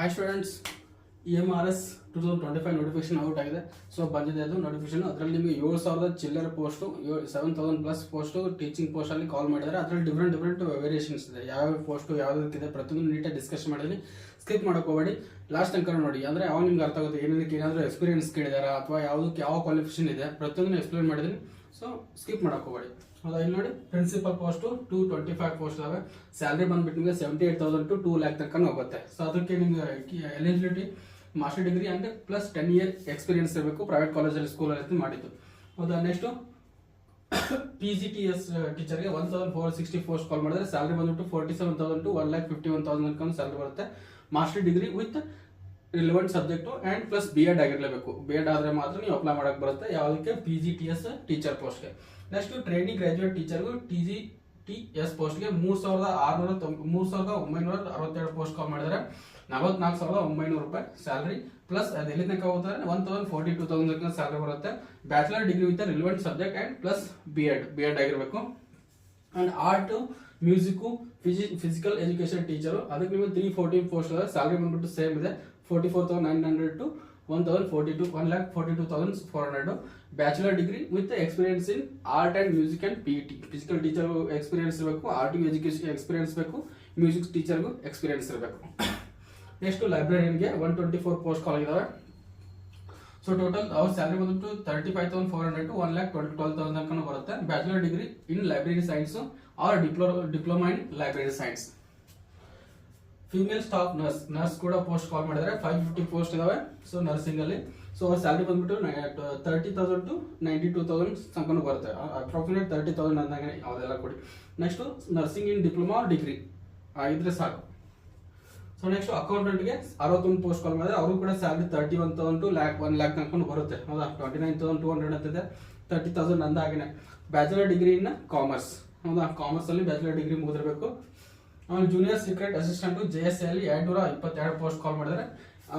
Hi students E M R S two thousand twenty five notification out ಆಗಿದೆ. So ಬಂದಿದೆ ಅದು notification ಅದರಲ್ಲಿ ನಿಮಗೆ ಏಳು ಸಾವಿರದ ಚಿಲ್ಲರೆ post seven thousand plus post teaching ಪೋಸ್ಟಲ್ಲಿ call ಮಾಡಿದ್ದಾರೆ. ಅದರಲ್ಲಿ ಡಿಫ್ರೆಂಟ್ ಡಿಫ್ರೆಂಟ್ ವೇರಿಯೇಷನ್ಸ್ ಇದೆ. ಯಾವ ಪೋಸ್ಟು ಯಾವುದಕ್ಕಿದೆ ಪ್ರತಿಯೊಂದು ನೀಟಾಗಿ ಡಿಸ್ಕಸ್ ಮಾಡಿದ್ದೀನಿ ಸ್ಕಿಪ್ ಹೋಗಬೇಡಿ. ಲಾಸ್ಟ್ ತನಕ ನೋಡಿ, ಅಂದರೆ ಯಾವ ನಿಮ್ಗೆ ಅರ್ಥ ಆಗುತ್ತೆ? ಏನಕ್ಕೆ ಏನಾದರೂ ಎಕ್ಸ್ಪೀರಿಯನ್ಸ್ ಕೇಳಿದಾರಾ? ಅಥವಾ ಯಾವುದಕ್ಕೆ ಯಾವ ಕ್ವಾಲಿಫಿಕೇಷನ್ ಇದೆ? ಪ್ರತಿಯೊಂದನ್ನು ಎಕ್ಸ್ಪ್ಲೇನ್ ಮಾಡಿದ್ದೀನಿ ಸೊ ಸ್ಕಿಪ್ ಹೋಗಬೇಡಿ. ಹೌದಾ? ಇಲ್ಲಿ ನೋಡಿ principal post two twenty five post ಇದಾವೆ. ಸ್ಯಾಲ್ರಿ ಬಂದ್ಬಿಟ್ಟು ನಿಮಗೆ seventy eight thousand to two lakh ತನಕ ಹೋಗುತ್ತೆ. ಸೊ ಅದಕ್ಕೆ ನಿಮ್ಗೆ eligibility master degree and plus ten year experience ಇರಬೇಕು. ಪ್ರೈವೇಟ್ ಕಾಲೇಜಲ್ಲಿ ಸ್ಕೂಲಲ್ಲಿ ಮಾಡಿದ್ದು. ಹೌದಾ? Next P G T S ಟೀಚರ್ಗೆ one thousand four sixty post call ಮಾಡಿದ್ರೆ ಸ್ಯಾಲ್ರಿ ಬಂದ್ಬಿಟ್ಟು forty seven thousand to one lakh fifty one thousand ತನಕ ಸ್ಯಾಲ್ರಿ ಬರುತ್ತೆ. Master degree with relevant subject and plus B Ed ಆಗಿರಲೇಬೇಕು B Ed ಆದರೆ ಮಾತ್ರ ನೀವು apply ಮಾಡಕ್ಕೆ ಬರುತ್ತೆ. ಯಾವುದಕ್ಕೆ? P G T S teacher ಪೋಸ್ಟ್ಗೆ ನೆಕ್ಸ್ಟ್ ಟ್ರೈನಿಂಗ್ ಗ್ರಾಜುಯೇಟ್ ಟೀಚರ್ಗೂ ಟಿ ಜಿ ಟಿ ಎಸ್ ಪೋಸ್ಟ್ಗೆ ಮೂರು ಸಾವಿರದ ಆರುನೂರ ತೊಂಬ ಮೂರು ಸಾವಿರದ ಒಂಬೈನೂರ ಅರವತ್ತೆರಡು ಪೋಸ್ಟ್ ಕಾಲ್ ಮಾಡಿದರೆ ನಲವತ್ನಾಲ್ಕು ಸಾವಿರದ ಒಂಬೈನೂರು ರೂಪಾಯಿ ಸ್ಯಾಲ್ರಿ ಪ್ಲಸ್ ಅದು ಎಲ್ಲಿ ತನಕ ಹೋಗ್ತಾರೆ one thousand forty two thousand salary ಬರುತ್ತೆ bachelor degree with relevant subject and plus B Ed B Ed ಆಗಿರಬೇಕು and art music physi physical education teacher ಅದಕ್ಕೆ ನಿಮಗೆ ತ್ರೀ ಫೋರ್ಟೀನ್ ಪೋಸ್ಟ್ ಸ್ಯಾಲ್ರಿ ಬಂದ್ಬಿಟ್ಟು ಸೇಮ್ ಇದೆ. Forty four thousand nine hundred to one thousand forty to one lakh forty two thousand four hundred bachelor degree with experience in art and music and P T physical teacher experience ಇರಬೇಕು art education experience ಬೇಕು music ಟೀಚರ್ಗೂ experience ಇರಬೇಕು next ಲೈಬ್ರರಿಯನ್ಗೆ one twenty four post call ಇದಾವೆ. So total ಅವ್ರ salary ಬಂದ್ಬಿಟ್ಟು thirty five thousand four hundred to one lakh twelve twelve thousand ತನಕ ಬರುತ್ತೆ. Bachelor degree in library science or diplo diploma in library science female staff nurse nurse ಕೂಡ post call ಮಾಡಿದ್ದಾರೆ. Five fifty post ಇದಾವೆ. So nursing ಅಲ್ಲಿ. So ಅವ್ರ salary ಬಂದ್ಬಿಟ್ಟು thirty thousand to ninety two thousand ತನಕ ಬರುತ್ತೆ. ಅಪ್ರಾಕ್ಸಿಮೇಟ್ ತರ್ಟಿ ತೌಸಂಡ್ ಅಂದಂಗೆ ಅವೆಲ್ಲ ಕೊಡಿ. Next nursing in diploma degree ಇದ್ರೆ ಸಾಕು. ಸೊ ನೆಕ್ಸ್ಟ್ ಅಕೌಂಟೆಂಟ್ಗೆ ಅರವತ್ತೊಂದು ಪೋಸ್ಟ್ ಕಾಲ್ ಮಾಡಿದ್ರೆ ಅವರು ಕೂಡ salary thirty one thousand to lakh one lakh ತನಕ ಬರುತ್ತೆ. ಹೌದಾ? Twenty nine thousand two hundred ಅಂತಿದೆ. ತರ್ಟಿ ತೌಸಂಡ್ ಅಂದಾಗನೆ. ಬ್ಯಾಚುಲರ್ ಡಿಗ್ರಿ ಇನ್ ಕಾಮರ್ಸ್ ಹೌದಾ? ಕಾಮರ್ಸ್ ಅಲ್ಲಿ ಬ್ಯಾಚುಲರ್ ಡಿಗ್ರಿ ಮುಗಿದಿರಬೇಕು. ಆಮೇಲೆ junior secret assistant J S ಅಲ್ಲಿ ಎರಡು ನೂರ ಇಪ್ಪತ್ತೆರಡು ಪೋಸ್ಟ್ ಕಾಲ್ ಮಾಡಿದ್ರೆ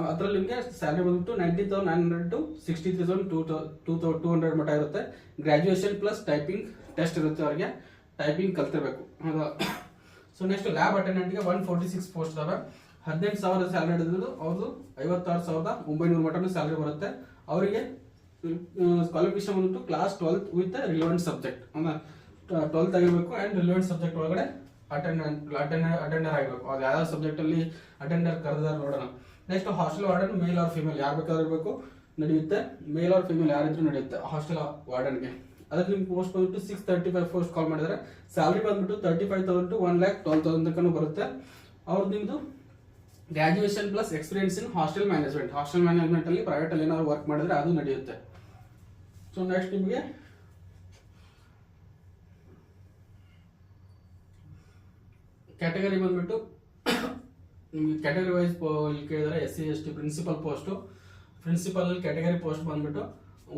ಅದರಲ್ಲಿ ನಿಮಗೆ ಸ್ಯಾಲರಿ ಬಂದ್ಬಿಟ್ಟು ninety thousand nine hundred to sixty thousand two two thou two hundred ಮಟ್ಟ ಇರುತ್ತೆ. ಗ್ರ್ಯಾಜುಯೇಷನ್ ಪ್ಲಸ್ ಟೈಪಿಂಗ್ ಟೆಸ್ಟ್ ಇರುತ್ತೆ ಅವರಿಗೆ. ಟೈಪಿಂಗ್ ಕಲ್ತಿರ್ಬೇಕು. ಹೌದಾ? ಸೊ ನೆಕ್ಸ್ಟ್ ಲ್ಯಾಬ್ ಅಟೆಂಡೆಂಟ್ಗೆ ಒನ್ ಫೋರ್ಟಿ ಸಿಕ್ಸ್ ಪೋಸ್ಟ್ ಇದಾವೆ. ಹದಿನೆಂಟು ಸಾವಿರ ಸ್ಯಾಲರಿ ಇದ್ದು ಅವ್ರದ್ದು ಐವತ್ತಾರು ಸಾವಿರದ ಒಂಬೈನೂರು ಮಟನು ಸ್ಯಾಲರಿ ಬರುತ್ತೆ. ಅವರಿಗೆ ಕ್ವಾಲಿಫಿಕೇಶನ್ ಬಂದ್ಬಿಟ್ಟು class twelfth with relevant subject twelfth ಆಗಿರಬೇಕು ಆ್ಯಂಡ್ ರಿಲೆವೆಂಟ್ ಸಬ್ಜೆಕ್ಟ್ ಒಳಗಡೆ ಅಟೆಂಡೆಂಟ್ ಅಟೆಂಡರ್ ಅಟೆಂಡರ್ ಆಗಬೇಕು ಅದು ಯಾವ ಸಬ್ಜೆಕ್ಟ್ ಅಲ್ಲಿ ಅಟೆಂಡರ್ ಕರೆದಾರ ನೋಡೋಣ. Next hostel warden male or female ಯಾರು ಬೇಕಾದ್ರೂ ಇರಬೇಕು. ನಡೆಯುತ್ತೆ. ಮೇಲ್ ಆರ್ ಫಿಮೇಲ್ ಯಾರಿದ್ರು ನಡೆಯುತ್ತೆ ಹಾಸ್ಟೆಲ್ ವಾರ್ಡನ್ಗೆ ಅದಕ್ಕೆ ನಿಮ್ಗೆ ಪೋಸ್ಟ್ ಬಂದ್ಬಿಟ್ಟು six thirty five post call ಮಾಡಿದ್ರೆ ಸ್ಯಾಲ್ರಿ ಬಂದ್ಬಿಟ್ಟು thirty five thousand to one lakh twelve thousand ತನಕ ಬರುತ್ತೆ. ಅವ್ರದ್ದು ನಿಮ್ಮದು graduation plus experience in hostel management hostel management ಅಲ್ಲಿ ಪ್ರೈವೇಟ್ ಅಲ್ಲಿ ಏನಾದ್ರು ವರ್ಕ್ ಮಾಡಿದ್ರೆ ಅದು ನಡೆಯುತ್ತೆ. ಸೊ ನೆಕ್ಸ್ಟ್ ನಿಮಗೆ ಕ್ಯಾಟಗರಿ ಬಂದ್ಬಿಟ್ಟು, ನಿಮಗೆ ಕ್ಯಾಟಗರಿ ವೈಸ್ ಇಲ್ಲಿ ಕೇಳಿದ್ರೆ S C S T principal post principal category post ಬಂದ್ಬಿಟ್ಟು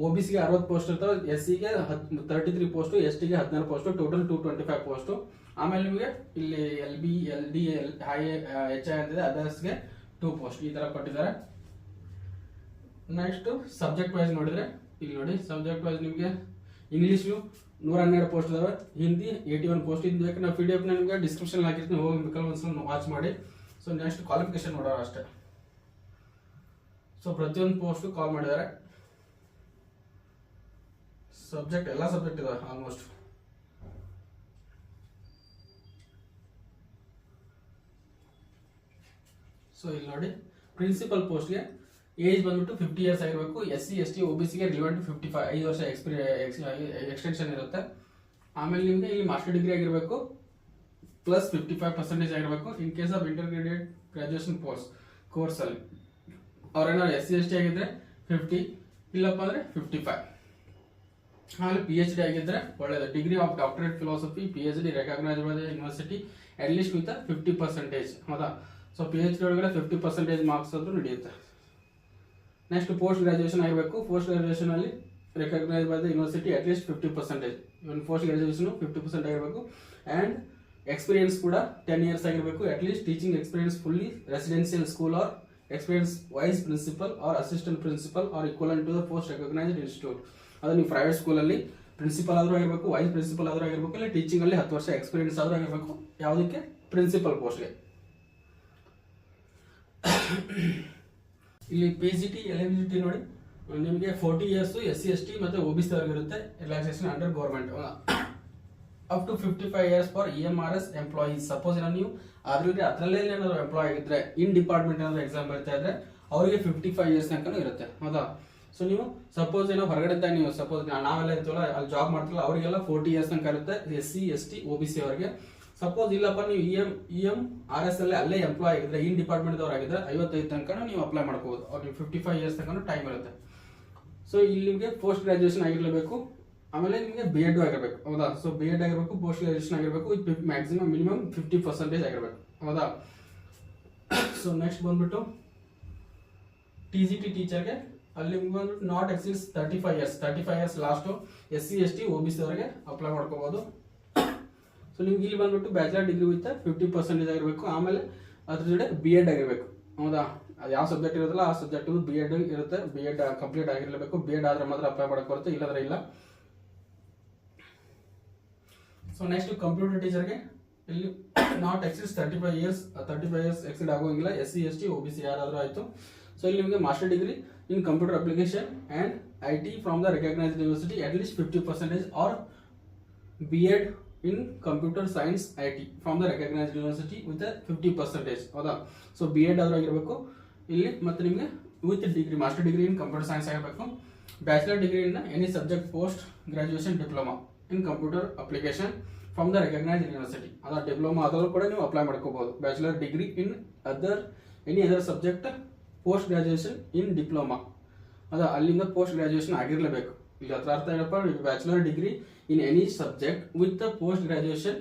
ಒ ಬಿ ಸಿಗೆ ಅರವತ್ತು ಪೋಸ್ಟ್ ಇರ್ತವೆ ಎಸ್ ಸಿಗೆ ಹತ್ತು ತರ್ಟಿ ತ್ರೀ ಪೋಸ್ಟು ಎಸ್ ಟಿಗೆ ಹದಿನಾರು post total two twenty five post ಆಮೇಲೆ ನಿಮಗೆ ಇಲ್ಲಿ L B L D L high H I ಅಂತಿದೆ ಅದರ್ಸ್ಗೆ ಟೂ ಪೋಸ್ಟ್ ಈ ಥರ ಕೊಟ್ಟಿದ್ದಾರೆ. ನೆಕ್ಸ್ಟು ಸಬ್ಜೆಕ್ಟ್ ವೈಸ್ ನೋಡಿದರೆ, ಇಲ್ಲಿ ನೋಡಿ ಸಬ್ಜೆಕ್ಟ್ ವೈಸ್ ನಿಮಗೆ ಇಂಗ್ಲೀಷು ನೂರ ಹನ್ನೆರಡು ಪೋಸ್ಟ್ ಇದಾವೆ. ಹಿಂದಿ ಏಯ್ಟಿ ಒನ್ ಪೋಸ್ಟ್ ಇದು ಬೇಕು ನಾವು ಪಿ ಡಿ ಎಫ್ ನಿಮಗೆ ಡಿಸ್ಕ್ರಿಪ್ಷನ್ ಹಾಕಿರ್ತೀನಿ. ಹೋಗಿ ಬೇಕಾದ್ರೆ ಒಂದ್ಸಲ ವಾಚ್ ಮಾಡಿ. ಸೊ ನೆಕ್ಸ್ಟ್ ಕ್ವಾಲಿಫಿಕೇಶನ್ ನೋಡೋಣ ಅಷ್ಟೇ. ಸೊ ಪ್ರತಿಯೊಂದು ಪೋಸ್ಟು ಕಾಲ್ ಮಾಡಿದ್ದಾರೆ. ಸಬ್ಜೆಕ್ಟ್ ಎಲ್ಲ ಸಬ್ಜೆಕ್ಟ್ ಇದೆ ಆಲ್ಮೋಸ್ಟ್ ಸೊ ಇಲ್ಲಿ ನೋಡಿ ಪ್ರಿನ್ಸಿಪಲ್ ಪೋಸ್ಟ್ಗೆ ಏಜ್ ಬಂದ್ಬಿಟ್ಟು ಫಿಫ್ಟಿ ಇಯರ್ಸ್ ಆಗಿರಬೇಕು. S C S T O B ಸಿಗೆ ರಿಲೆವೆಂಟ್ ಫಿಫ್ಟಿ ಫೈವ್ ಐದು ವರ್ಷ ಎಕ್ಸ್ಪೀರಿ ಎಕ್ಸ್ಟೆನ್ಷನ್ ಇರುತ್ತೆ. ಆಮೇಲೆ ನಿಮಗೆ ಇಲ್ಲಿ ಮಾಸ್ಟರ್ ಡಿಗ್ರಿ ಆಗಿರಬೇಕು. ಪ್ಲಸ್ ಫಿಫ್ಟಿ ಫೈವ್ ಪರ್ಸೆಂಟೇಜ್ ಆಗಿರಬೇಕು in case of intermediate graduation course ಕೋರ್ಸಲ್ಲಿ ಅವ್ರೇನಾದ್ರು ಎಸ್ ಸಿ ಎಸ್ ಟಿ ಆಗಿದ್ರೆ ಫಿಫ್ಟಿ ಇಲ್ಲಪ್ಪ ಅಂದರೆ ಫಿಫ್ಟಿ ಫೈವ್ ಆಮೇಲೆ ಪಿ ಎಚ್ ಡಿ ಆಗಿದ್ರೆ ಒಳ್ಳೆಯದು degree of doctorate philosophy P H D recognise by university at least with fifty percentage ಹೌದಾ? So P H D ಒಳಗಡೆ fifty percentage marks ಆದರೂ ನಡೆಯುತ್ತೆ. ನೆಕ್ಸ್ಟ್ ಪೋಸ್ಟ್ ಗ್ರಾಜುಯೇಷನ್ ಆಗಬೇಕು. ಪೋಸ್ಟ್ ಗ್ರಾಜುಯೇಷನ್ ಅಲ್ಲಿ recognise by the university at least fifty percentage even post graduation fifty percent ಆಗಿರಬೇಕು. And experience ಕೂಡ ten years ಆಗಿರಬೇಕು. At least teaching experience fully residential school or experience vice principal or assistant principal or equal to the post recognised institute ಅದು ನೀವು private ಸ್ಕೂಲಲ್ಲಿ principal ಆದರೂ ಆಗಿರಬೇಕು vice principal ಆದರೂ ಆಗಿರಬೇಕು, ಇಲ್ಲ ಟೀಚಿಂಗಲ್ಲಿ ಹತ್ತು ವರ್ಷ ಎಕ್ಸ್ಪೀರಿಯನ್ಸ್ ಆದರೂ ಆಗಿರಬೇಕು. ಯಾವುದಕ್ಕೆ? ಪ್ರಿನ್ಸಿಪಲ್ ಪೋಸ್ಟ್ಗೆ ಇಲ್ಲಿ ಪಿ ಜಿ ಟಿ ಎಲಿಜಿಬಿಲಿಟಿ ನೋಡಿ, ನಿಮಗೆ forty years S C S T ಮತ್ತು ಒ ಬಿ ಸಿ ಇರುತ್ತೆ relaxation under government up to fifty five years for E M R S employees suppose ಏನೋ ನೀವು ಅದರಲ್ಲಿ ಅದರಲ್ಲೇ ಏನಾದ್ರು ಎಂಪ್ಲಾಯ್ ಆಗಿದ್ರೆ ಇನ್ ಡಿಪಾರ್ಟ್ಮೆಂಟ್ ಏನಾದ್ರು ಎಕ್ಸಾಮ್ ಬರ್ತಾ ಇದ್ರೆ, ಅವರಿಗೆ ಫಿಫ್ಟಿ ಫೈವ್ ಇಯರ್ಸ್ ತನಕ ಇರುತ್ತೆ. ಹೌದಾ? ಸೊ ನೀವು ಸಪೋಸ್ ಏನೋ ಹೊರಗಡೆ ನೀವು ಸಪೋಸ್ ನಾವೆಲ್ಲ ಇರ್ತೀವಲ್ಲ, ಅಲ್ಲಿ ಜಾಬ್ ಮಾಡ್ತೀವಲ್ಲ, ಅವರಿಗೆಲ್ಲ ಫೋರ್ಟಿ ಇಯರ್ಸ್ ತನಕ ಇರುತ್ತೆ S C S T O B C ಅವರಿಗೆ. ಸಪೋಸ್ ಇಲ್ಲಪ್ಪ, ನೀವು E M E M R S ಅಲ್ಲಿ, ಅಲ್ಲೇ ಎಂಪ್ಲಾಯ್ ಆಗಿದ್ರೆ ಇನ್ ಡಿಪಾರ್ಟ್ಮೆಂಟ್ ಅವ್ರು ಆಗಿದ್ರೆ ಐವತ್ತೈದು ತನಕ ನೀವು ಅಪ್ಲೈ ಮಾಡ್ಕೋಬಹುದು ಅವ್ರಿಗೆ ಫಿಫ್ಟಿ ಫೈವ್ ಇಯರ್ಸ್ ತನಕ ಟೈಮ್ ಇರುತ್ತೆ. ಸೊ ಇಲ್ಲಿ ನಿಮಗೆ ಪೋಸ್ಟ್ ಗ್ರಾಜುಯೇಷನ್ ಆಗಿರಲೇಬೇಕು. ಆಮೇಲೆ ನಿಮಗೆ ಬಿ ಎಡ್ ಆಗಿರಬೇಕು. ಹೌದಾ? ಸೊ ಬಿ ಎಡ್ ಆಗಿರಬೇಕು ಪೋಸ್ಟ್ ಗ್ರಾಜುಯೇಷನ್ ಆಗಿರಬೇಕು with maximum minimum fifty percentage ಆಗಿರಬೇಕು. ಹೌದಾ? ಸೊ ನೆಕ್ಸ್ಟ್ ಬಂದ್ಬಿಟ್ಟು ಟಿ ಜಿ ಟಿ ಟೀಚರ್ಗೆ ಅಲ್ಲಿ ಬಂದ್ಬಿಟ್ಟು not exceed thirty five years thirty five years last S C S T O B C ಅವರಿಗೆ apply ಮಾಡ್ಕೋಬೋದು. ಸೊ ನಿಮ್ಗೆ ಇಲ್ಲಿ ಬಂದ್ಬಿಟ್ಟು bachelor degree with fifty percentage ಆಗಿರಬೇಕು. ಆಮೇಲೆ ಅದ್ರ ಜೊತೆ ಬಿ ಎಡ್ ಆಗಿರಬೇಕು. ಹೌದಾ? ಅದು ಯಾವ ಸಬ್ಜೆಕ್ಟ್ ಇರೋದಿಲ್ಲ ಆ ಸಬ್ಜೆಕ್ಟ್ ಬಿ ಎಡ್ ಇರುತ್ತೆ. ಬಿ ಎಡ್ ಕಂಪ್ಲೀಟ್ ಆಗಿರಲೇಬೇಕು. ಬಿ ಎಡ್ ಆದರೆ ಮಾತ್ರ ಅಪ್ಲೈ ಮಾಡಕ್ಕೆ ಬರುತ್ತೆ, ಇಲ್ಲದ್ರೆ ಇಲ್ಲ. ಸೊ ನೆಕ್ಸ್ಟ್ ಕಂಪ್ಯೂಟರ್ ಟೀಚರ್ಗೆ ಇಲ್ಲಿ not exceed thirty five years thirty five years exceed ಆಗೋಂಗಿಲ್ಲ. S C S T O B C ಯಾರಾದರೂ ಆಯಿತು. ಸೊ ಇಲ್ಲಿ ನಿಮಗೆ master degree in computer application and I T from the recognised university at least fifty percentage or B Ed in computer science I T from the recognised university with fifty percentage ಹೌದಾ? So B Ed ಆದ್ರೂ ಆಗಿರಬೇಕು. ಇಲ್ಲಿ ಮತ್ತೆ ನಿಮಗೆ with degree master degree in computer science ಆಗಿರಬೇಕು. Bachelor degree in any subject post graduation diploma in computer application from the recognised university ಅದರ diploma ಆದರೂ ಕೂಡ ನೀವು ಅಪ್ಲೈ ಮಾಡ್ಕೋಬಹುದು bachelor degree in other any other subject post graduation in diploma ಅದ, ಅಲ್ಲಿಂದ post graduation ಆಗಿರಲೇಬೇಕು. ಇಲ್ಲಿ ಅರ್ಥ ಏನಪ್ಪ bachelor degree in any subject with post graduation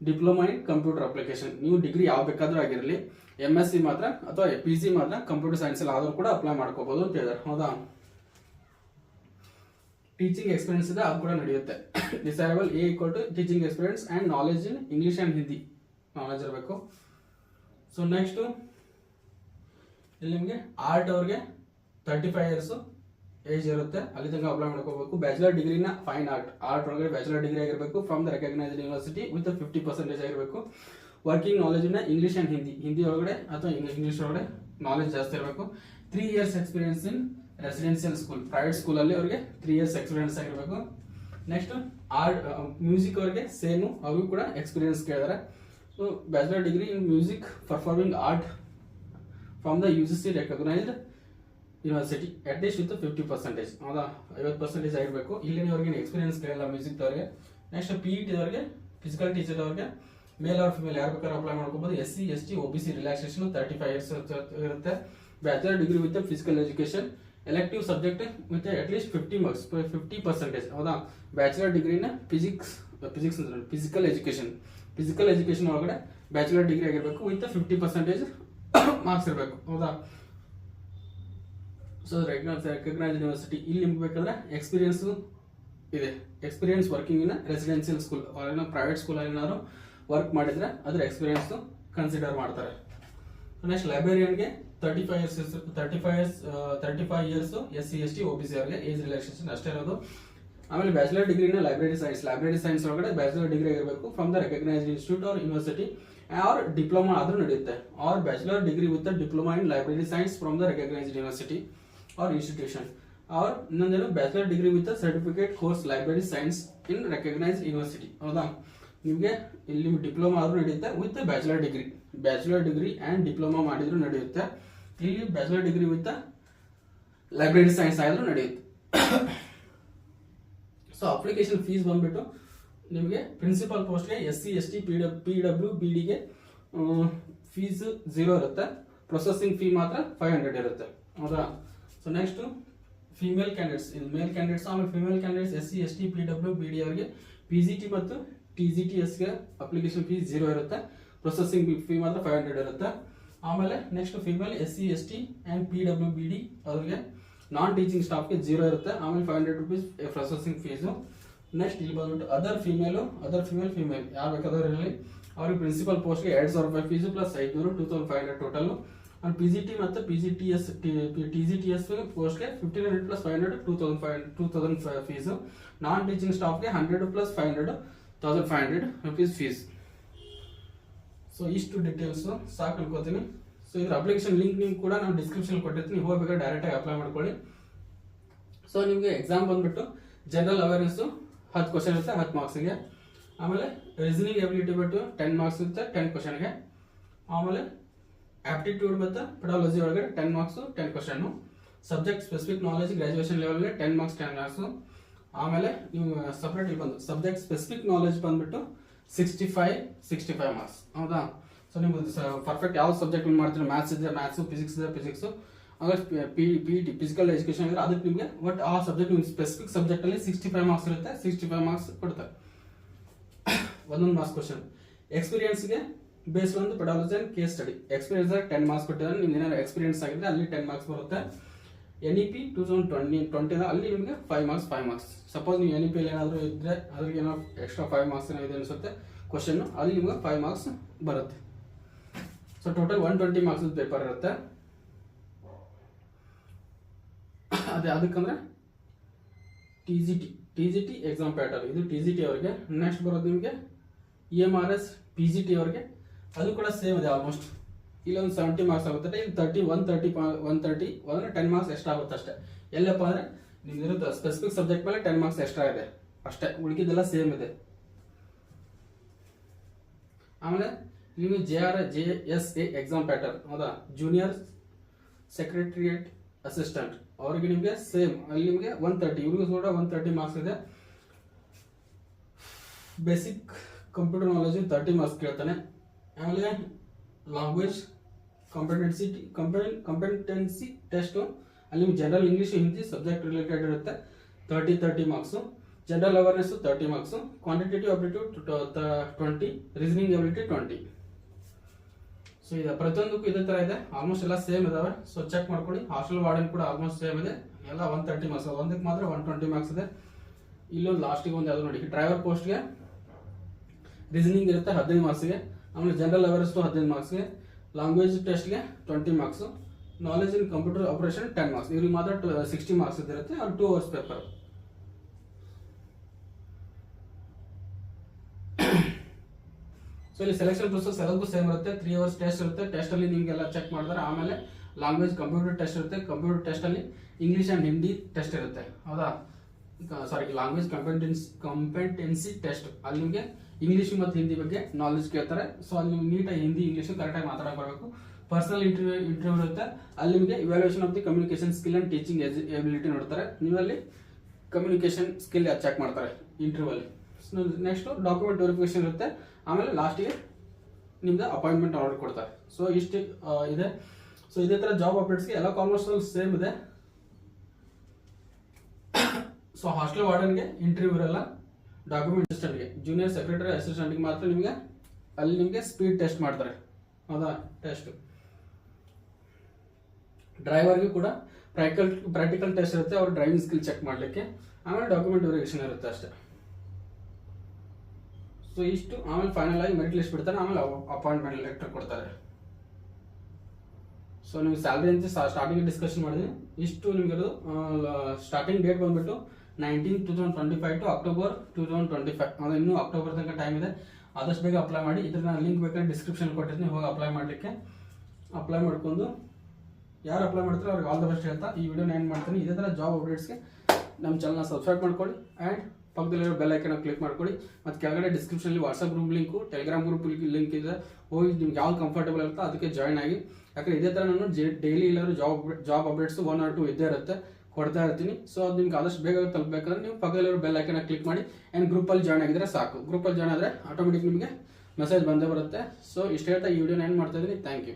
diploma in computer application ನೀವು ಡಿಗ್ರಿ ಯಾವ ಬೇಕಾದರೂ ಆಗಿರಲಿ ಎಂ ಎಸ್ ಸಿ ಮಾತ್ರ ಅಥವಾ ಪಿ ಜಿ ಮಾತ್ರ ಕಂಪ್ಯೂಟರ್ ಸೈನ್ಸ್ ಅಲ್ಲಿ ಆದರೂ ಕೂಡ ಅಪ್ಲೈ ಮಾಡ್ಕೋಬಹುದು ಅಂತ ಹೇಳಿದಾರೆ. ಹೌದಾ? ಟೀಚಿಂಗ್ ಎಕ್ಸ್ಪೀರಿಯನ್ಸ್ ಇದೆ, ಅದು ಕೂಡ ನಡೆಯುತ್ತೆ. Desirable a two teaching experience and knowledge in English and Hindi knowledge ಇರಬೇಕು. ಸೊ ನೆಕ್ಸ್ಟು ಇಲ್ಲಿ ನಿಮಗೆ ಆರ್ಟ್ ಅವ್ರಿಗೆ ತರ್ಟಿ ಫೈವ್ ಇಯರ್ಸು ಏಜ್ ಇರುತ್ತೆ, ಅಲ್ಲಿ ತನಕ ಅಪ್ಲೈ ಮಾಡ್ಕೋಬೇಕು ಬ್ಯಾಚುಲರ್ ಡಿಗ್ರಿನ ಫೈನ್ ಆರ್ಟ್ ಆರ್ಟ್ ಒಳಗಡೆ ಬ್ಯಾಚುಲರ್ ಡಿಗ್ರಿ ಆಗಿರಬೇಕು from the recognised university with fifty percentage ಆಗಿರಬೇಕು. ವರ್ಕಿಂಗ್ ನಾಲೆಜ್ನ ಇಂಗ್ಲೀಷ್ ಆ್ಯಂಡ್ ಹಿಂದಿ ಹಿಂದಿ ಒಳಗಡೆ ಅಥವಾ ಇಂಗ್ಲೀಷ್ ಒಳಗಡೆ ನಾಲೆಜ್ ಜಾಸ್ತಿ ಇರಬೇಕು. Three years experience in residential school private ಸ್ಕೂಲಲ್ಲಿ ಅವರಿಗೆ ತ್ರೀ ಇಯರ್ಸ್ ಎಕ್ಸ್ಪೀರಿಯನ್ಸ್ ಆಗಿರಬೇಕು. ನೆಕ್ಸ್ಟ್ ಆರ್ಟ್ ಮ್ಯೂಸಿಕ್ ಅವರಿಗೆ ಸೇಮು ಅವ್ರಿಗೂ ಕೂಡ experience ಕೇಳಿದಾರೆ. So bachelor degree in music performing art from the U G C recognised university at least with fifty percentage ಹೌದಾ? ಐವತ್ತು percentage ಆಗಿರಬೇಕು. ಇಲ್ಲಿ ಅವ್ರಿಗೆ ಎಕ್ಸ್ಪೀರಿಯನ್ಸ್ ಕೇಳಲ್ಲ music next P E T physical teacher ಅವ್ರಿಗೆ ಮೇಲ್ ಆರ್ ಫಿಮೇಲ್ ಯಾರು ಬೇಕಾದ್ರೂ apply ಮಾಡ್ಕೋಬಹುದು S C S T O B C relaxation thirty five years ಇರುತ್ತೆ. Bachelor degree with physical education elective subject with at least fifty marks fifty percentage ಹೌದಾ? Bachelor ಡಿಗ್ರಿನ physics physics ಅಂದ್ರೆ physical education physical education ಒಳಗಡೆ bachelor degree ಆಗಿರಬೇಕು with fifty percentage marks ಇರಬೇಕು. ಹೌದಾ? So recognise recognise university ಇಲ್ಲಿ ನಿಮ್ಗೆ ಬೇಕಂದ್ರೆ ಎಕ್ಸ್ಪೀರಿಯನ್ಸ್ ಇದೆ. Experience working in residential school ಅವ್ರೇನೋ ಪ್ರೈವೇಟ್ ಸ್ಕೂಲಲ್ಲಿ ಏನಾದ್ರು ವರ್ಕ್ ಮಾಡಿದ್ರೆ ಅದ್ರ ಎಕ್ಸ್ಪೀರಿಯನ್ಸು ಕನ್ಸಿಡರ್ ಮಾಡ್ತಾರೆ. Next ಲೈಬ್ರರಿಯನ್ಗೆ thirty five years thirty five years thirty five years S C S T O B C ಅವರಿಗೆ ಏಜ್ ರಿಲ್ಯಾಕ್ಸೇಷನ್ ಅಷ್ಟೇ ಇರೋದು. ಆಮೇಲೆ ಬ್ಯಾಚುಲರ್ ಡಿಗ್ರಿನ ಲೈಬ್ರರಿ ಸೈನ್ಸ್ ಲೈಬ್ರರಿ ಸೈನ್ಸ್ ಒಳಗಡೆ ಬ್ಯಾಚುಲರ್ ಡಿಗ್ರಿ ಇರಬೇಕು from the recognised institute or university or diploma ಆದ್ರೂ ನಡೆಯುತ್ತೆ. Or bachelor degree with diploma in library science from the recognised university or institution or ಇನ್ನೊಂದೇನು bachelor degree with certificate course library science in recognised university ಹೌದಾ? ನಿಮಗೆ ಇಲ್ಲಿ diploma ಆದರೂ ನಡೆಯುತ್ತೆ with bachelor degree bachelor degree and diploma ಮಾಡಿದ್ರು ನಡೆಯುತ್ತೆ. ಇಲ್ಲಿ bachelor degree with library science ಆದರೂ ನಡೆಯುತ್ತೆ. ಸೊ ಅಪ್ಲಿಕೇಶನ್ ಫೀಸ್ ಬಂದ್ಬಿಟ್ಟು ನಿಮಗೆ ಪ್ರಿನ್ಸಿಪಲ್ ಪೋಸ್ಟ್ಗೆ S C S T P dub P W B ಡಿಗೆ ಫೀಸ್ ಝೀರೋ ಇರುತ್ತೆ. ಪ್ರೊಸೆಸಿಂಗ್ ಫೀ ಮಾತ್ರ ಫೈವ್ ಹಂಡ್ರೆಡ್ ಇರುತ್ತೆ. ಹೌದಾ? ಸೊ ನೆಕ್ಸ್ಟ್ ಫಿಮೇಲ್ ಕ್ಯಾಂಡಿಡೇಟ್ಸ್ ಇದು ಮೇಲ್ ಕ್ಯಾಂಡಿಡೇಟ್ಸ್ ಆಮೇಲೆ female candidates S C S T P W B D ಅವರಿಗೆ P G T ಮತ್ತು T G T ಎಸ್ಗೆ ಅಪ್ಲಿಕೇಶನ್ ಫೀಸ್ ಝೀರೋ ಇರುತ್ತೆ. ಪ್ರೊಸೆಸಿಂಗ್ ಫೀ ಮಾತ್ರ ಫೈವ್ ಹಂಡ್ರೆಡ್ ಇರುತ್ತೆ. ಆಮೇಲೆ next female S C S T and P W B D ಅವ್ರಿಗೆ non teaching ಸ್ಟಾಫ್ಗೆ zero ಇರುತ್ತೆ. ಆಮೇಲೆ five hundred rupees processing fees next ಇಲ್ಲಿ ಬಂದ್ಬಿಟ್ಟು other female other female female ಯಾರು ಬೇಕಾದವ್ರು ಇರಲಿ. ಅವ್ರಿಗೆ ಪ್ರಿನ್ಸಿಪಲ್ ಪೋಸ್ಟ್ಗೆ ಎರಡು ಸಾವಿರ ರೂಪಾಯಿ ಫೀಸು ಪ್ಲಸ್ ಐದುನೂರು two thousand five hundred total and P G T ಮತ್ತು P G T S T G T S ಪೋಸ್ಟ್ಗೆ fifteen hundred plus five hundred two thousand five two thousand fees non teaching ಸ್ಟಾಫ್ಗೆ hundred plus five hundred thousand five hundred rupees fees so ಇಷ್ಟು details ಸಾಕು ಅನ್ಕೋತೀನಿ. So ಇದ್ರ application link ನಿಮ್ಗೆ ಕೂಡ ನಾನು description ಕೊಟ್ಟಿರ್ತೀನಿ. ಹೋಗ್ಬೇಕಾದ್ರೆ ಡೈರೆಕ್ಟಾಗಿ ಅಪ್ಲೈ ಮಾಡ್ಕೊಳ್ಳಿ. ಸೊ ನಿಮಗೆ ಎಕ್ಸಾಮ್ ಬಂದ್ಬಿಟ್ಟು ಜನರಲ್ ಅವೇರ್ನೆಸ್ಸು ಹತ್ತು ಕ್ವಶನ್ ಇರುತ್ತೆ, ಹತ್ತು ಮಾರ್ಕ್ಸಿಗೆ ಆಮೇಲೆ ರೀಸನಿಂಗ್ ಎಬಿಲಿಟಿ ಬಿಟ್ಟು ಟೆನ್ ಮಾರ್ಕ್ಸ್ ಇರುತ್ತೆ ಟೆನ್ ಕ್ವಶನ್ಗೆ ಆಮೇಲೆ ಆಪ್ಟಿಟ್ಯೂಡ್ ಮತ್ತು ಪೆಡಾಲಜಿ ಒಳಗಡೆ ten marks ten question subject specific knowledge graduation ಲೆವೆಲ್ಗೆ ಟೆನ್ ಮಾರ್ಕ್ಸ್ ಟೆನ್ ಮಾರ್ಕ್ಸು ಆಮೇಲೆ ನೀವು ಸಪ್ರೇಟ್ ಇಲ್ಲಿ ಬಂದು. ಸಬ್ಜೆಕ್ಟ್ ಸ್ಪೆಸಿಫಿಕ್ ನಾಲೆಜ್ ಬಂದ್ಬಿಟ್ಟು sixty five sixty five marks ಹೌದಾ ಸೊ ನೀವು ಪರ್ಫೆಕ್ಟ್ ಯಾವ ಸಬ್ಜೆಕ್ಟ್ ಮಾಡ್ತೀರಿ? ಮ್ಯಾಥ್ಸ್ ಇದ್ರೆ ಮ್ಯಾಥ್ಸು ಫಿಸಿಕ್ಸ್ ಇದೆ ಫಿಸಿಕ್ಸು ಆಮೇಲೆ P P T physical education ಇದ್ರೆ ಅದಕ್ಕೆ ನಿಮಗೆ ಬಟ್ ಆ ಸಬ್ಜೆಕ್ಟ್ ನಿಮ್ಗೆ ಸ್ಪೆಸಿಫಿಕ್ ಸಬ್ಜೆಕ್ಟಲ್ಲಿ ಸಿಕ್ಸ್ಟಿ ಫೈವ್ ಮಾರ್ಕ್ಸ್ ಇರುತ್ತೆ ಸಿಕ್ಸ್ಟಿ ಫೈವ್ ಮಾರ್ಕ್ಸ್ ಕೊಡ್ತಾರೆ. ಒಂದೊಂದು ಮಾರ್ಕ್ಸ್ ಕ್ವಶನ್ ಎಕ್ಸ್ಪೀರಿಯನ್ಸ್ಗೆ ಬೇಸ್ಡ್ ಒಂದು pedagogy and case study experience ten marks ಕೊಟ್ಟಿದ್ದಾರೆ. ನಿಮ್ಗೆ ಏನಾದ್ರು ಎಕ್ಸ್ಪೀರಿಯನ್ಸ್ ಆಗಿದ್ರೆ ಅಲ್ಲಿ ಟೆನ್ ಮಾರ್ಕ್ಸ್ ಬರುತ್ತೆ. N E P two thousand twenty twenty ಅಲ್ಲಿ ನಿಮಗೆ five marks five marks suppose ನೀವು ಎನ್ ಇ ಪಿಯಲ್ಲಿ ಏನಾದರೂ ಇದ್ದರೆ ಅದ್ರಿಗೆ ಏನೋ ಎಕ್ಸ್ಟ್ರಾ ಫೈವ್ ಮಾರ್ಕ್ಸ್ ಏನೋ ಇದೆ ಅನಿಸುತ್ತೆ. ಕ್ವಶನ್ ಅಲ್ಲಿ ನಿಮಗೆ ಫೈವ್ ಮಾರ್ಕ್ಸ್ ಬರುತ್ತೆ. So total one twenty marks paper ಇರುತ್ತೆ. ಅದೇ ಅದಕ್ಕಂದ್ರೆ T G T T G T exam pattern ಇದು ಟಿ ಜಿ ಟಿ ಅವರಿಗೆ. ನೆಕ್ಸ್ಟ್ ಬರೋದು ನಿಮಗೆ E M R S P G T ಅವರಿಗೆ. ಅದು ಕೂಡ ಸೇಮ್ ಇದೆ ಆಲ್ಮೋಸ್ಟ್ ಇಲ್ಲಿ ಒಂದು ಸೆವೆಂಟಿ ಮಾರ್ಕ್ಸ್ ಆಗುತ್ತೆ. ಇಲ್ಲಿ thirty one thirty one thirty ಅಂದರೆ ಟೆನ್ ಮಾರ್ಕ್ಸ್ ಎಕ್ಸ್ಟ್ರಾ ಆಗುತ್ತೆ ಅಷ್ಟೇ. ಎಲ್ಲಪ್ಪ ಅಂದರೆ ನಿಮ್ದಿರುತ್ತೆ ಸ್ಪೆಸಿಫಿಕ್ ಸಬ್ಜೆಕ್ಟ್ ಮೇಲೆ ಟೆನ್ ಮಾರ್ಕ್ಸ್ ಎಕ್ಸ್ಟ್ರಾ ಇದೆ. ಅಷ್ಟೇ. ಉಳಿಕಿದ್ದೆಲ್ಲ ಸೇಮ್ ಇದೆ. ಆಮೇಲೆ ನೀವು J R J S A exam pattern ಹೌದಾ? ಜೂನಿಯರ್ ಸೆಕ್ರೆಟರಿಯೇಟ್ ಅಸಿಸ್ಟೆಂಟ್ ಅವ್ರಿಗೆ ನಿಮಗೆ ಸೇಮ್ ಅಲ್ಲಿ ನಿಮಗೆ ಒನ್ ತರ್ಟಿ ಇವ್ರಿಗೂ ಕೂಡ ಒನ್ ತರ್ಟಿ ಮಾರ್ಕ್ಸ್ ಇದೆ. Basic computer knowledge thirty marks ಕೇಳ್ತಾನೆ. ಆಮೇಲೆ ಲ್ಯಾಂಗ್ವೇಜ್ ಕಾಂಪಿಟೆನ್ಸಿ ಕಾಂಪಿಟೆನ್ಸಿ ಟೆಸ್ಟು ಅಲ್ಲಿ ನಿಮ್ಗೆ general English Hindi subject related ಇರುತ್ತೆ. Thirty thirty marks general awareness thirty marks quantitative ability twenty reasoning ability twenty so ಇದು ಪ್ರತಿಯೊಂದಕ್ಕೂ ಇದೇ ಥರ ಇದೆ. ಆಲ್ಮೋಸ್ಟ್ ಎಲ್ಲ ಸೇಮ್ ಇದಾವೆ. ಸೊ ಚೆಕ್ ಮಾಡ್ಕೊಳ್ಳಿ. ಹಾಸ್ಟೆಲ್ ವಾರ್ಡನ್ ಕೂಡ ಆಲ್ಮೋಸ್ಟ್ ಸೇಮ್ ಇದೆ. ಎಲ್ಲ ಒನ್ ತರ್ಟಿ ಮಾರ್ಕ್ಸ್ ಒಂದಕ್ಕೆ ಮಾತ್ರ ಒನ್ ಟ್ವೆಂಟಿ ಮಾರ್ಕ್ಸ್ ಇದೆ. ಇಲ್ಲೊಂದು ಲಾಸ್ಟಿಗೆ ಒಂದು ಯಾವುದು ನೋಡಿ. ಡ್ರೈವರ್ ಪೋಸ್ಟ್ಗೆ ರೀಸನಿಂಗ್ ಇರುತ್ತೆ ಹದಿನೈದು ಮಾರ್ಕ್ಸ್ಗೆ ಆಮೇಲೆ ಜನರಲ್ ಅವೇರ್ನೆಸ್ನು ಹದಿನೈದು ಮಾರ್ಕ್ಸ್ಗೆ language ಟೆಸ್ಟ್ಗೆ twenty marks knowledge in computer operation ten marks ಇವ್ರಿಗೆ ಮಾತ್ರ ಸಿಕ್ಸ್ಟಿ ಮಾರ್ಕ್ಸ್ ಇರುತ್ತೆ ಅದು ಟೂ ಅವರ್ಸ್ ಪೇಪರ್ ಸೊ ಇಲ್ಲಿ ಸೆಲೆಕ್ಷನ್ ಪ್ರೊಸೆಸ್ ಎಲ್ಲದಕ್ಕೂ ಸೇಮ್ ಇರುತ್ತೆ ತ್ರೀ ಅವರ್ಸ್ ಟೆಸ್ಟ್ ಇರುತ್ತೆ ಟೆಸ್ಟಲ್ಲಿ ನಿಮಗೆಲ್ಲ ಚೆಕ್ ಮಾಡಿದ್ರೆ ಆಮೇಲೆ ಲ್ಯಾಂಗ್ವೇಜ್ ಕಂಪ್ಯೂಟರ್ ಟೆಸ್ಟ್ ಇರುತ್ತೆ ಕಂಪ್ಯೂಟರ್ ಟೆಸ್ಟಲ್ಲಿ ಇಂಗ್ಲೀಷ್ ಆ್ಯಂಡ್ ಹಿಂದಿ ಟೆಸ್ಟ್ ಇರುತ್ತೆ ಹೌದಾ ಸಾರಿ ಲ್ಯಾಂಗ್ವೇಜ್ ಕಂಪೆಂಟೆನ್ಸ್ ಕಂಪೆಟೆನ್ಸಿ ಟೆಸ್ಟ್ ಅಲ್ಲಿ ನಿಮಗೆ ಇಂಗ್ಲೀಷ್ ಮತ್ತು ಹಿಂದಿ ಬಗ್ಗೆ ನಾಲೆಜ್ ಕೇಳ್ತಾರೆ. ಸೊ ಅಲ್ಲಿ ನೀವು ನೀಟಾಗಿ ಹಿಂದಿ ಇಂಗ್ಲೀಷ್ ಕರೆಕ್ಟಾಗಿ ಮಾತಾಡಕ್ ಬರಬೇಕು. ಪರ್ಸನಲ್ ಇಂಟರ್ವ್ಯೂ ಇಂಟರ್ವ್ಯೂ ಇರುತ್ತೆ. ಅಲ್ಲಿ ನಿಮಗೆ evaluation of the communication skill and teaching ability ನೋಡ್ತಾರೆ. ನೀವಲ್ಲಿ ಕಮ್ಯುನಿಕೇಶನ್ ಸ್ಕಿಲ್ ಚೆಕ್ ಮಾಡ್ತಾರೆ ಇಂಟರ್ವ್ಯೂ ಅಲ್ಲಿ? ನೆಕ್ಸ್ಟ್ ಡಾಕ್ಯುಮೆಂಟ್ ವೆರಿಫಿಕೇಶನ್ ಇರುತ್ತೆ. ಆಮೇಲೆ ಲಾಸ್ಟಿಗೆ ನಿಮ್ದು ಅಪಾಯಿಂಟ್ಮೆಂಟ್ ಆರ್ಡರ್ ಕೊಡ್ತಾರೆ. ಸೊ ಇಷ್ಟು ಇದೆ. ಸೊ ಇದೇ ಥರ ಜಾಬ್ ಅಪ್ಡೇಟ್ಸ್ಗೆ ಎಲ್ಲ ಕಾಮರ್ಸಲ್ಲಿ ಸೇಮ್ ಇದೆ. ಸೊ ಹಾಸ್ಟೆಲ್ ವಾರ್ಡನ್ಗೆ ಇಂಟರ್ವ್ಯೂ ಇರಲ್ಲ ಡಾಕ್ಯುಮೆಂಟ್ ಅಸಿಸ್ಟೆಂಟ್ಗೆ ಜೂನಿಯರ್ ಸೆಕ್ರೆಟರಿ ಅಸಿಸ್ಟೆಂಟ್ಗೆ ಮಾತ್ರ ನಿಮಗೆ, ಅಲ್ಲಿ ನಿಮಗೆ ಸ್ಪೀಡ್ ಟೆಸ್ಟ್ ಮಾಡ್ತಾರೆ. ಹೌದಾ? ಟೆಸ್ಟ್ ಡ್ರೈವರ್ಗೆ ಕೂಡ ಪ್ರಾಕ್ಟಿಕಲ್ ಪ್ರಾಕ್ಟಿಕಲ್ ಟೆಸ್ಟ್ ಇರುತ್ತೆ, ಅವ್ರ ಡ್ರೈವಿಂಗ್ ಸ್ಕಿಲ್ ಚೆಕ್ ಮಾಡಲಿಕ್ಕೆ. ಆಮೇಲೆ ಡಾಕ್ಯುಮೆಂಟ್ ವೆರಿಫಿಕೇಶನ್ ಇರುತ್ತೆ ಅಷ್ಟೇ. ಸೊ ಇಷ್ಟು. ಆಮೇಲೆ ಫೈನಲ್ ಆಗಿ ಮೆರಿಟ್ ಲಿಸ್ಟ್ ಬಿಡ್ತಾರೆ, ಆಮೇಲೆ ಅಪಾಯಿಂಟ್ಮೆಂಟ್ ಲೆಟರ್ ಕೊಡ್ತಾರೆ. ಸೊ ನಿಮ್ಗೆ ಸ್ಯಾಲ್ರಿ ಅಂತ ಸ್ಟಾರ್ಟಿಂಗ್ ಡಿಸ್ಕಷನ್ ಮಾಡಿದ್ವಿ ಇಷ್ಟು ನಿಮಗೆ ಸ್ಟಾರ್ಟಿಂಗ್ ಡೇಟ್ ಬಂದ್ಬಿಟ್ಟು nineteen two thousand twenty five to October two thousand twenty five ಅದು ಇನ್ನೂ ಅಕ್ಟೋಬರ್ ತನಕ ಟೈಮ್ ಇದೆ. ಆದಷ್ಟು ಬೇಗ ಅಪ್ಲೈ ಮಾಡಿ. ಇದ್ರ ನಾನು ಲಿಂಕ್ ಬೇಕಾದ್ರೆ ಡಿಸ್ಕ್ರಿಪ್ಷನ್ ಕೊಟ್ಟಿರ್ತೀನಿ. ಹೋಗಿ ಅಪ್ಲೈ ಮಾಡಲಿಕ್ಕೆ. ಅಪ್ಲೈ ಮಾಡ್ಕೊಂಡು ಯಾರು ಅಪ್ಲೈ ಮಾಡ್ತಾರೆ ಅವ್ರಿಗೆ ಆಲ್ ದ ಬೆಸ್ಟ್ ಹೇಳ್ತಾ ಈ ವಿಡಿಯೋನ ಏನು ಮಾಡ್ತೀನಿ. ಇದೇ ಥರ ಜಾಬ್ ಅಪ್ಡೇಟ್ಸ್ಗೆ ನಮ್ಮ ಚಾನಲ್ನ ಸಬ್ಸ್ಕ್ರೈಬ್ ಮಾಡ್ಕೊಳ್ಳಿ ಆ್ಯಂಡ್ ಪಕ್ಕದಲ್ಲಿರೋ ಬೆಲ್ ಐಕನ್ ಕ್ಲಿಕ್ ಮಾಡ್ಕೊಳ್ಳಿ. ಮತ್ತು ಕೆಳಗಡೆ ಡಿಸ್ಕ್ರಿಪ್ಷನಲ್ಲಿ WhatsApp group link Telegram group link ಇದೆ. ಹೋಗಿ ನಿಮ್ಗೆ ಯಾವ್ದು ಕಂಫರ್ಟಬಲ್ ಇರುತ್ತೋ ಅದಕ್ಕೆ ಜಾಯ್ನ್ ಆಗಿ. ಯಾಕಂದರೆ ಇದೇ ಥರ ನಾನು ಡೈಲಿ ಎಲ್ಲರೂ job job updates one or two ಇದ್ದೇ ಇರುತ್ತೆ. ಕೊಡ್ತಾ ಇರ್ತೀನಿ. ಸೊ ಅದು ನಿಮ್ಗೆ ಆದಷ್ಟು ಬೇಗ ತಲುಪಬೇಕಂದ್ರೆ ನೀವು ಪಕ್ಕದಲ್ಲಿರೋ ಬೆಲ್ ಐಕನ್ ಕ್ಲಿಕ್ ಮಾಡಿ ಆ್ಯಂಡ್ ಗ್ರೂಪಲ್ಲಿ ಜಾಯ್ನ್ ಆಗಿದ್ರೆ ಸಾಕು. ಗ್ರೂಪಲ್ಲಿ ಜಾಯ್ನ್ ಆದರೆ ಆಟೋಮೆಟಿಕ್ ನಿಮಗೆ ಮೆಸೇಜ್ ಬಂದೇ ಬರುತ್ತೆ. ಸೊ ಇಷ್ಟು ಹೇಳ್ತಾ ಈ ವಿಡಿಯೋನ ಏನು ಮಾಡ್ತಾ ಇದ್ದೀನಿ. Thank you